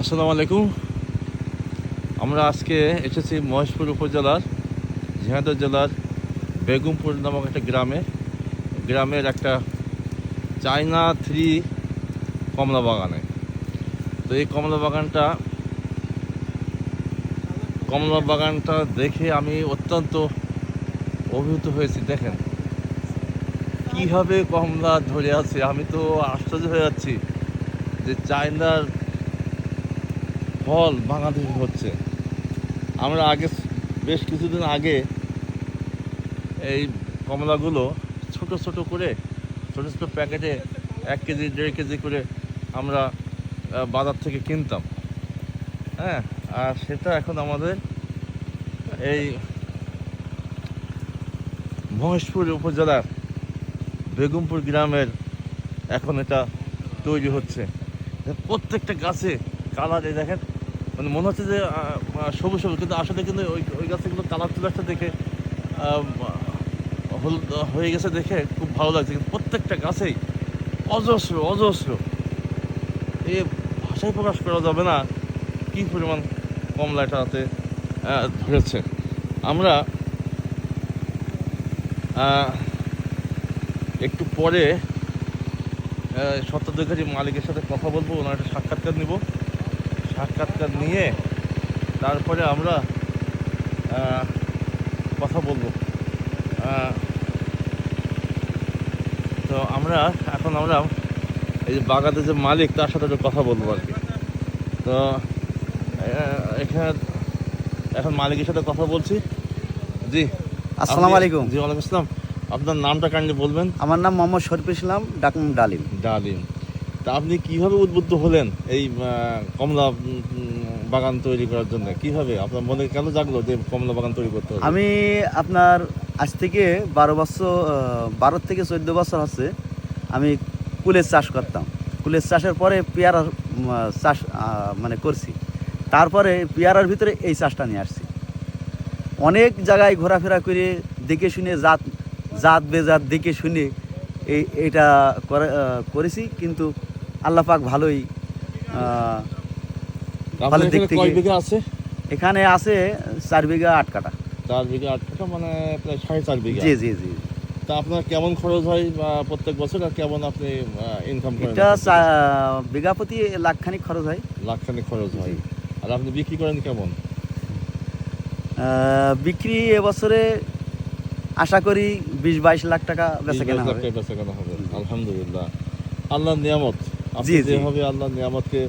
আসসালামু আলাইকুম। আমরা আজকে এসেছি মহেশপুর উপজেলার ঝিনাইদহ জেলার বেগমপুর নামক একটা গ্রামে। গ্রামের একটা চায়না থ্রি কমলা বাগানে। তো এই কমলা বাগানটা কমলা বাগানটা দেখে আমি অত্যন্ত অভিভূত হয়েছি, দেখেন। কীভাবে কমলা ধরে আছে, আমি তো আশ্চর্য হয়ে যাচ্ছি যে চায়নার ফল বাংলাদেশ হচ্ছে। আমরা আগে বেশ কিছুদিন আগে এই কমলাগুলো ছোট ছোট করে, ছোট ছোট প্যাকেটে এক কেজি, দেড় কেজি করে আমরা বাজার থেকে কিনতাম। হ্যাঁ আর সেটা এখন আমাদের এই মহেশপুর উপজেলার বেগমপুর গ্রামের এখন এটা তৈরি হচ্ছে। প্রত্যেকটা গাছে কালার দেখেন মানে মনে হচ্ছে যে সবুজ সবুজ কিন্তু আসলে কিন্তু ওই ওই গাছগুলো কালার চলে আসছে দেখে হলুদ হয়ে গেছে দেখে খুব ভালো লাগছে। কিন্তু প্রত্যেকটা গাছেই অজস্র অজস্র। এ ভাষায় প্রকাশ করা যাবে না কি পরিমাণ কমলা এটাতে আহ, ধরেছে। আমরা একটু পরে সত্যাধিকারী মালিকের সাথে কথা বলব ওনার একটা সাক্ষাৎকার নিব। সাক্ষাৎকার নিয়ে তারপরে আমরা কথা বলব। তো আমরা এখন আমরা এই যে বাগানের যে মালিক তার সাথে একটু কথা বলব আর কি। তো এখানে এখন মালিকের সাথে কথা বলছি। জি। আসসালামু আলাইকুম। জি ওয়ালাইকুম আসসালাম। আপনার নামটা কাইন্ডলি বলবেন? আমার নাম মোহাম্মদ শরীফ ইসলাম ডাকম ডালিম। ডালিম। তা আপনি কীভাবে উদ্বুদ্ধ হলেন এই কমলা বাগান তৈরি করার জন্য? কীভাবে? আপনার মনে কেন জাগলো যে কমলা বাগান তৈরি করতে হবে? আমি আপনার আজ থেকে বারো বছর বারো থেকে চোদ্দ বছর হচ্ছে আমি কুলের চাষ করতাম। কুলের চাষের পরে পেয়ারার চাষ মানে করছি। তারপরে পেয়ারার ভিতরে এই চাষটা নিয়ে আসছি। অনেক জায়গায় ঘোরাফেরা করে দেখে শুনে, জাত জাত বেজাত দেখে শুনে এই এটা করে- করেছি, কিন্তু আল্লাহ পাক ভালোই ভালো দিক থেকে- বিঘা আছে? এখানে আছে চার বিঘা আট কাটা চার বিঘা আট কাঠা মানে প্রায় সাড়ে চার বিঘা। জি জি জি। তা আপনার কেমন খরচ হয় বা প্রত্যেক বছর আর কেমন আপনি ইনকাম করেন এটা বিঘা প্রতি লাখখানিক খরচ হয়। লাখখানেক খরচ হয়। আর আপনি বিক্রি করেন কেমন? বিক্রি এবছরে আশা করি বিশ বাইশ লাখ টাকা বেচা কেনা হবে। আলহামদুলিল্লাহ। আল্লাহর নিয়ামত। আপনি। যেভাবে আল্লাহ নিয়ামতকে